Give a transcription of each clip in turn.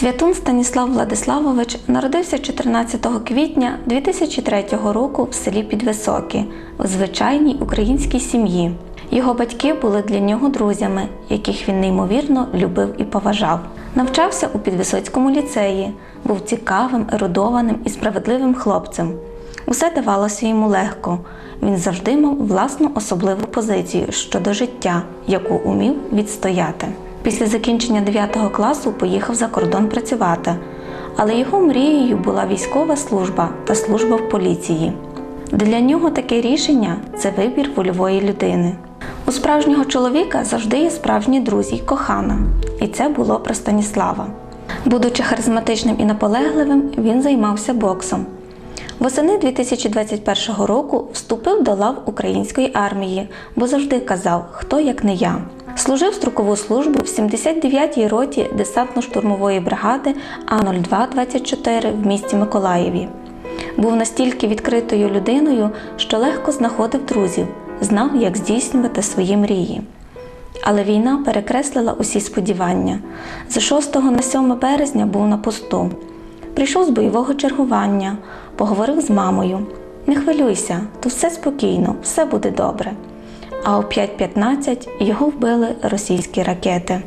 Святун Станіслав Владиславович народився 14 квітня 2003 року в селі Підвисокі в звичайній українській сім'ї. Його батьки були для нього друзями, яких він неймовірно любив і поважав. Навчався у Підвисоцькому ліцеї, був цікавим, ерудованим і справедливим хлопцем. Усе давалося йому легко. Він завжди мав власну особливу позицію щодо життя, яку умів відстояти. Після закінчення 9 класу поїхав за кордон працювати, але його мрією була військова служба та служба в поліції. Для нього таке рішення це вибір вольової людини. У справжнього чоловіка завжди є справжні друзі й кохана, і це було про Станіслава. Будучи харизматичним і наполегливим, він займався боксом. Восени 2021 року вступив до лав української армії, бо завжди казав, хто як не я. Служив строкову службу в 79-й роті десантно-штурмової бригади А0224 в місті Миколаєві. Був настільки відкритою людиною, що легко знаходив друзів, знав, як здійснювати свої мрії. Але війна перекреслила усі сподівання. З 6 на 7 березня був на посту. Прийшов з бойового чергування, поговорив з мамою. Не хвилюйся, то все спокійно, все буде добре. А о 5.15 його вбили російські ракети.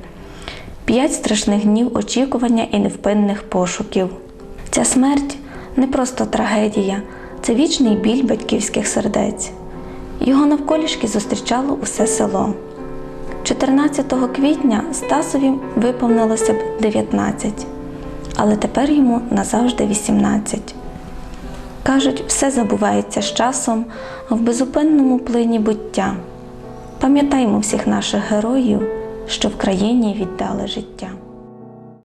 П'ять страшних днів очікування і невпинних пошуків. Ця смерть не просто трагедія, це вічний біль батьківських сердець. Його навколішки зустрічало усе село. 14 квітня Стасові виповнилося б 19, але тепер йому назавжди 18. Кажуть, все забувається з часом в безупинному плині буття. Пам'ятаймо всіх наших героїв, що в країні віддали життя.